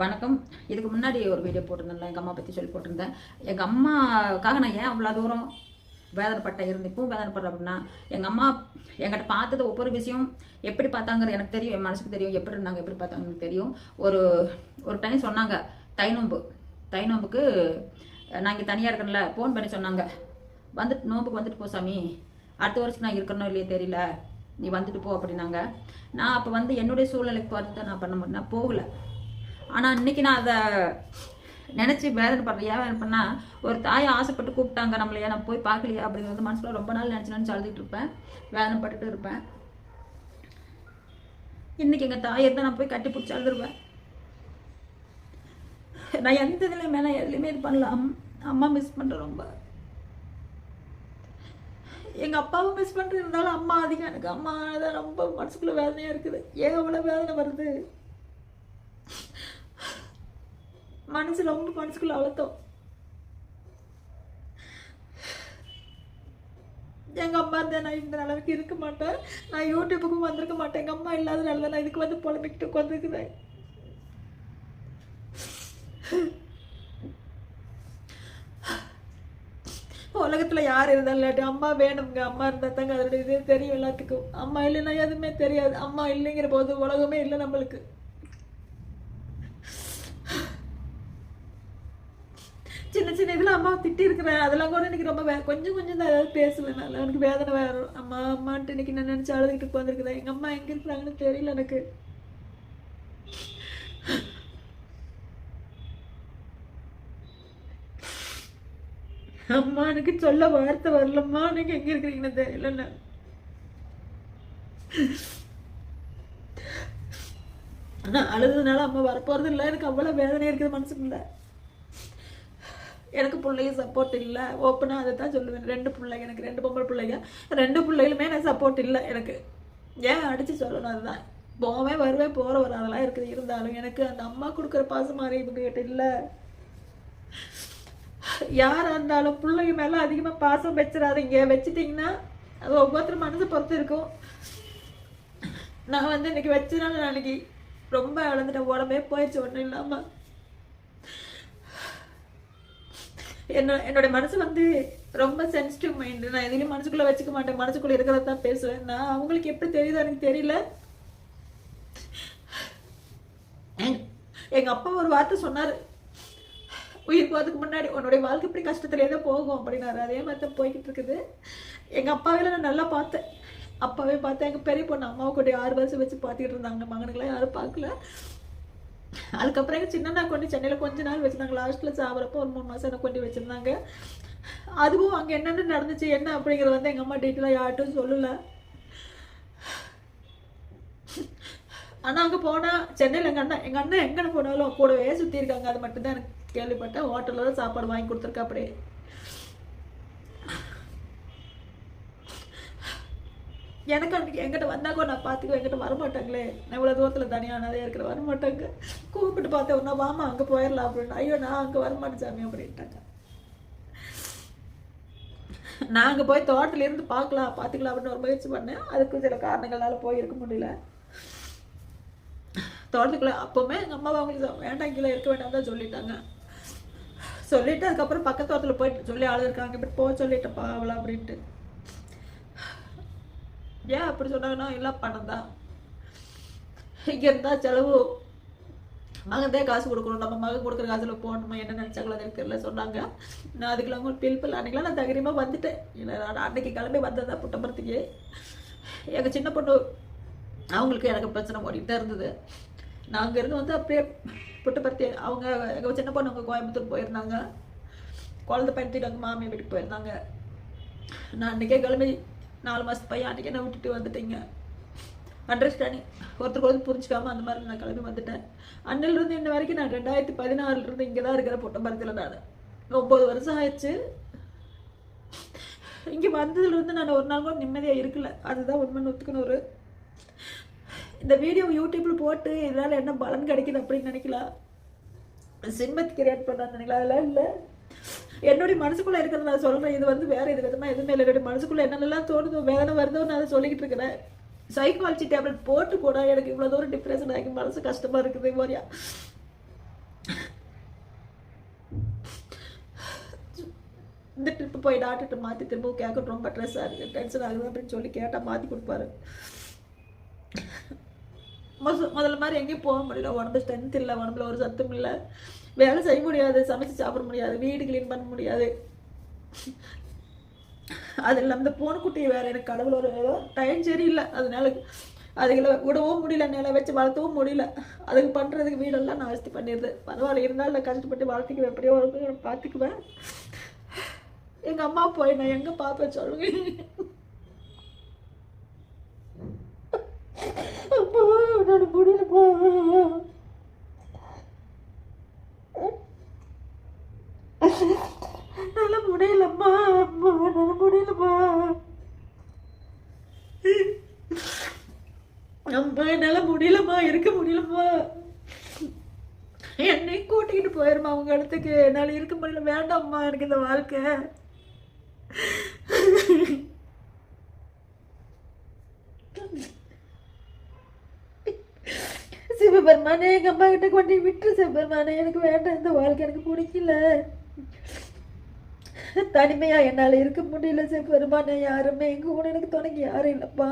வணக்கம். இதுக்கு முன்னாடி ஒரு வீடியோ போட்டிருந்தேன்ல எங்கள் அம்மா பற்றி சொல்லி போட்டிருந்தேன். எங்கள் அம்மாக்காக நான் ஏன் அவ்வளோ தூரம் வேதனைப்பட்ட இருந்து இப்பவும் வேதனைப்படுறேன் அப்படின்னா எங்கள் அம்மா எங்கிட்ட பார்த்தது ஒவ்வொரு விஷயம் எப்படி பார்த்தாங்கிறது எனக்கு தெரியும் என் மனசுக்கு தெரியும் எப்படி இருந்தாங்க எப்படி பார்த்தாங்கன்னு தெரியும். ஒரு ஒரு டைம் சொன்னாங்க தை நோம்பு தை நோம்புக்கு நான் இங்கே தனியாக இருக்கேன்ல ஃபோன் பண்ணி சொன்னாங்க. வந்துட்டு நோம்புக்கு வந்துட்டு போ சாமி. அடுத்த வருஷம் நான் இருக்கணும் இல்லையே தெரியல. நீ வந்துட்டு போ அப்படின்னாங்க. நான் அப்போ வந்து என்னுடைய சூழ்நிலைக்கு பார்த்து நான் பண்ண முடியும் நான் போகல. ஆனால் இன்னைக்கு நான் அதை நினச்சி வேதனைப்படுறேன் ஏன் வேதனை ஒரு தாயை ஆசைப்பட்டு கூப்பிட்டாங்க நம்மளையா நான் போய் பார்க்கலையா அப்படிங்கிறது மனசில் ரொம்ப நாள் நினச்சி நினச்சி அழுதுட்டு இருப்பேன். வேதனைப்பட்டுட்டு இருப்பேன். இன்றைக்கி எங்கள் தாயை தான் நான் போய் கட்டி பிடிச்சி அழுதுருவேன். நான் எந்த இதுலையுமே நான் எதுலையுமே இது பண்ணல. அம்- அம்மா மிஸ் பண்ணுறேன் ரொம்ப. எங்கள் அப்பாவும் மிஸ் பண்ணுறது இருந்தாலும் அம்மா அதிகம். எனக்கு அம்மா தான் ரொம்ப மனசுக்குள்ளே வேதனையாக இருக்குது. ஏன் அவ்வளோ வேதனை வருது? மனசு ரொம்ப மனசுக்குள்ள அழுத்தம். எங்க அம்மா இருந்தா நான் இந்த அளவுக்கு இருக்க மாட்டேன். நான் யூடியூபுக்கும் வந்திருக்க மாட்டேன். எங்க அம்மா இல்லாதனால தான் நான் இதுக்கு வந்து புலம்பிக்கிட்டு உட்காந்துருக்குறேன் உலகத்துல யார் இருந்தாலும் இல்லாட்டி அம்மா வேணுங்க அம்மா இருந்தா தாங்க அதோட இது தெரியும் எல்லாத்துக்கும். அம்மா இல்லைன்னா எதுவுமே தெரியாது. அம்மா இல்லைங்கிற போது உலகமே இல்லை நம்மளுக்கு சின்ன சின்ன திட்டி இருக்கிறேன் அதெல்லாம் கூட எனக்கு ரொம்ப வே கொஞ்சம் கொஞ்சம் தான் ஏதாவது பேசுவேன். நான் எனக்கு வேதனை வேறு. அம்மா அம்மான்ட்டு இன்னைக்கு நான் நினச்சி அழுதுகிட்டு உட்காந்துருக்குறேன் எங்கள் அம்மா எங்கே இருக்கிறாங்கன்னு தெரியல எனக்கு. அம்மா எனக்கு சொல்ல வார்த்தை வரலம்மா. நீங்க எங்க இருக்கிறீங்கன்னு தெரியல ஆனா அழுதுனால அம்மா வரப்போறது இல்லை எனக்கு அவ்வளவு வேதனை இருக்குது மனசுக்குள்ள. எனக்கு பிள்ளைங்க சப்போர்ட் இல்லை. ஓப்பனாக அதை தான் சொல்லுவேன். ரெண்டு பிள்ளைங்க எனக்கு ரெண்டு பொம்பளை பிள்ளைங்க. ரெண்டு பிள்ளைகளுமே எனக்கு சப்போர்ட் இல்லை எனக்கு. ஏன் அடித்து சொல்லணும் அதுதான்? போவேன் வருவேன் போகிற வர அதெல்லாம் இருக்குது. இருந்தாலும் எனக்கு அந்த அம்மா கொடுக்குற பாசம் மாதிரி இவங்ககிட்ட இல்லை. யாராக இருந்தாலும் பிள்ளைங்க மேலே அதிகமாக பாசம் வச்சிடாதீங்க. வச்சுட்டிங்கன்னா அது ஒவ்வொருத்தர் மனசை பொறுத்து இருக்கும். நான் வந்து இன்னைக்கு வச்சதுனால நான் அன்னைக்கு ரொம்ப இழந்துட்டேன் உடம்பே போயிடுச்சு ஒன்றும் இல்லாமல் என்ன என்னோட மனசு வந்து ரொம்ப சென்சிட்டிவ் மைண்டு நான் எதுலையும் மனசுக்குள்ளே வச்சுக்க மாட்டேன். மனசுக்குள்ளே இருக்கிறத தான் பேசுவேன். நான் அவங்களுக்கு எப்படி தெரியுதோ எனக்கு தெரியல. எங்க- எங்க அப்பா ஒரு வார்த்தை சொன்னாரு. உயிர் போகிறதுக்கு முன்னாடி உன்னுடைய வாழ்க்கை இப்படி கஷ்டத்துலேயே தான் போகும் அப்படின்னாரு. அதே மாதிரி தான் போய்கிட்டு இருக்குது. எங்க அப்பாவே நான் நல்லா பார்த்தேன். அப்பாவே பார்த்தேன் எங்க பெரிய பொண்ணு அம்மாவை கூட ஆறு வருஷம் வச்சு பார்த்துக்கிட்டு இருந்தாங்க. மகனுக்கெல்லாம் யாரும் பார்க்கல. அதுக்கப்புறம் எங்கள் சின்னண்ணா கொண்டு சென்னையில் கொஞ்ச நாள் வச்சுருந்தாங்க. லாஸ்ட்டில் சாப்பிட்றப்போ ஒரு மூணு மாதம் எனக்கு கொண்டு வச்சுருந்தாங்க. அதுவும் அங்கே என்னென்ன நடந்துச்சு என்ன அப்படிங்கிறது வந்து எங்கள் அம்மா டீட்டெயிலாக யார்ட்டும் சொல்லலை. ஆனால் அங்கே போனால் சென்னையில் எங்கள் அண்ணன் எங்கள் அண்ணன் எங்கே போனாலும் கூடவே சுற்றி இருக்காங்க. அது மட்டும்தான் எனக்கு கேள்விப்பட்டேன். ஹோட்டலில் தான் சாப்பாடு வாங்கி கொடுத்துருக்கா அப்படியே எனக்கு அன்றைக்கி எங்கிட்ட வந்தாக்கோ நான் பார்த்துக்கோ என்கிட்ட வரமாட்டாங்களே. நான் இவ்வளோ தூரத்தில் தனியானதே இருக்கிற வரமாட்டாங்க. கூப்பிட்டு பார்த்தேன் ஒன்றா வாமா அங்கே போயிடலாம் அப்படின்னு. ஐயோ நான் அங்கே வரமாட்டேன் சாமி அப்படின்ட்டாங்க. நான் அங்கே போய் தோட்டத்துலேருந்து பார்க்கலாம் பார்த்துக்கலாம் அப்படின்னு ஒரு முயற்சி பண்ணேன். அதுக்கு சில காரணங்களால் போய் இருக்க முடியல. தோட்டத்துக்குள்ள அப்போவுமே எங்கள் அம்மா அவங்களுக்கு வேண்டாம் கீழே இருக்க வேண்டாம் தான் சொல்லிட்டாங்க. சொல்லிட்டு அதுக்கப்புறம் பக்கத்து தோட்டத்தில் போயிட்டு சொல்லி ஆள் இருக்காங்க. இப்படி போக சொல்லிட்டேன் பாவலாம் அப்படின்ட்டு. ஏன் அப்படி சொன்னாங்கன்னா எல்லாம் பணம் தான். இங்கே இருந்தால் செலவு? மகன்தே காசு கொடுக்கணும். நம்ம மகன் கொடுக்குற காசில் போகணுமா என்ன நினச்சாங்களோ அது எனக்கு தெரியல சொன்னாங்க. நான் அதுக்கெல்லாம் ஒரு பில்பில் அன்றைக்கெலாம் நான் தைரியமாக வந்துட்டேன். இல்லை நான் அன்றைக்கி கிளம்பி வந்ததா புட்டம்பரத்துக்கு. எங்கள் சின்ன பொண்ணு அவங்களுக்கு எனக்கு பிரச்சனை ஓடிட்டு தான் இருந்தது. நான் அங்கேருந்து வந்து அப்படியே புட்டபர்த்தி அவங்க எங்கள் சின்ன பொண்ணு அவங்க கோயம்புத்தூர் போயிருந்தாங்க. குழந்தை பயன்படுத்திட்டு அவங்க மாமியை வீட்டுக்கு போயிருந்தாங்க. நான் அன்றைக்கே கிளம்பி நாலு மாதத்து பையன் அன்றைக்கே நான் விட்டுட்டு வந்துட்டீங்க. அண்டர்ஸ்டாண்டிங் ஒருத்தருக்கு ஒருத்தர் புரிஞ்சுக்காம அந்த மாதிரி நான் கிளம்பி வந்துட்டேன். அன்னிலிருந்து இன்ன வரைக்கும் நான் ரெண்டாயிரத்தி பதினாறுலேருந்து இங்கே தான் இருக்கிற பொட்டம்பரத்தில் நான். ஒம்பது வருஷம் ஆயிடுச்சு. இங்கே வந்ததுலேருந்து நான் ஒரு நாள் கூட நிம்மதியாக இருக்கல. அதுதான் உண்மை ஒத்துக்கணும் ஒரு. இந்த வீடியோ யூடியூப்பில் போட்டு இதனால் என்ன பலன் கிடைக்குது அப்படின்னு நினைக்கலாம். சிம்மத் கிரியேட் பண்ணான்னு நினைக்கலாம். அதெல்லாம் இல்லை. என்னுடைய மனசுக்குள்ளே இருக்கிறத நான் சொல்கிறேன் இது வந்து வேறு இது விதமாக எதுவுமே இல்லை. என்னுடைய மனசுக்குள்ளே என்னென்னலாம் தோணுதோ வேதனை வருதோ நான் அதை சொல்லிக்கிட்டு இருக்கிறேன். சைக்காலஜி டேப்லெட் போட்டு கூட எனக்கு இவ்வளோ தூரம் டிப்ரெஷன் ஆகி மனசு கஷ்டமாக இருக்குது மாதிரியா இந்த ட்ரிப்பு போய் டாக்டர்கிட்ட மாற்றி திரும்பவும் கேட்க ரொம்ப ட்ரெஸ் இருக்குது டென்ஷன் ஆகுது அப்படின்னு சொல்லி கேட்டால் மாற்றி கொடுப்பாரு. முதல்ல மாதிரி எங்கேயும் போக முடியல. உடம்பு ஸ்ட்ரென்த் இல்லை உடம்புல ஒரு சத்தும் இல்லை. வேலை செய்ய முடியாது சமைச்சு சாப்பிட முடியாது வீடு க்ளீன் பண்ண முடியாது. அது இல்லாமல் இந்த பூனைக்குட்டியை வேற எனக்கு கடவுள் ஒரு ஏதோ டைம் சரியில்லை. அதனால அதுகளை விடவும் முடியல நில வச்சு வளர்த்தவும் முடியல. அதுக்கு பண்ணுறதுக்கு வீடெல்லாம் நான் நாஸ்தி பண்ணிடுது. பரவாயில்ல இருந்தாலும் நான் கஷ்டப்பட்டு வளர்த்துக்குவேன் எப்படியோ ஒரு பார்த்துக்குவேன். எங்கள் அம்மா போய் நான் எங்கே பார்ப்பேன் சொல்லுங்க அப்பா என்னால் முடியலப்பா என்னால முடியலம்மா அம்மா என்னால முடியலம்மா அம்மா என்னால் முடியலம்மா இருக்க முடியலம்மா. என்னை கூட்டிகிட்டு போயிருமா அவங்க இடத்துக்கு. என்னால் இருக்க முடியல வேண்டாம்மா எனக்கு இந்த வாழ்க்கை. சிவபெருமானே எங்கள் அம்மா கிட்ட கொண்டு விட்டு சிவபெருமானே. எனக்கு வேண்டாம் இந்த வாழ்க்கை எனக்கு பிடிக்கல. தனிமையா என்னால் இருக்க முடியல சிவபெருமானே. யாருமே எங்கள் கூட எனக்கு துணைக்கு யாரும் இல்லைப்பா.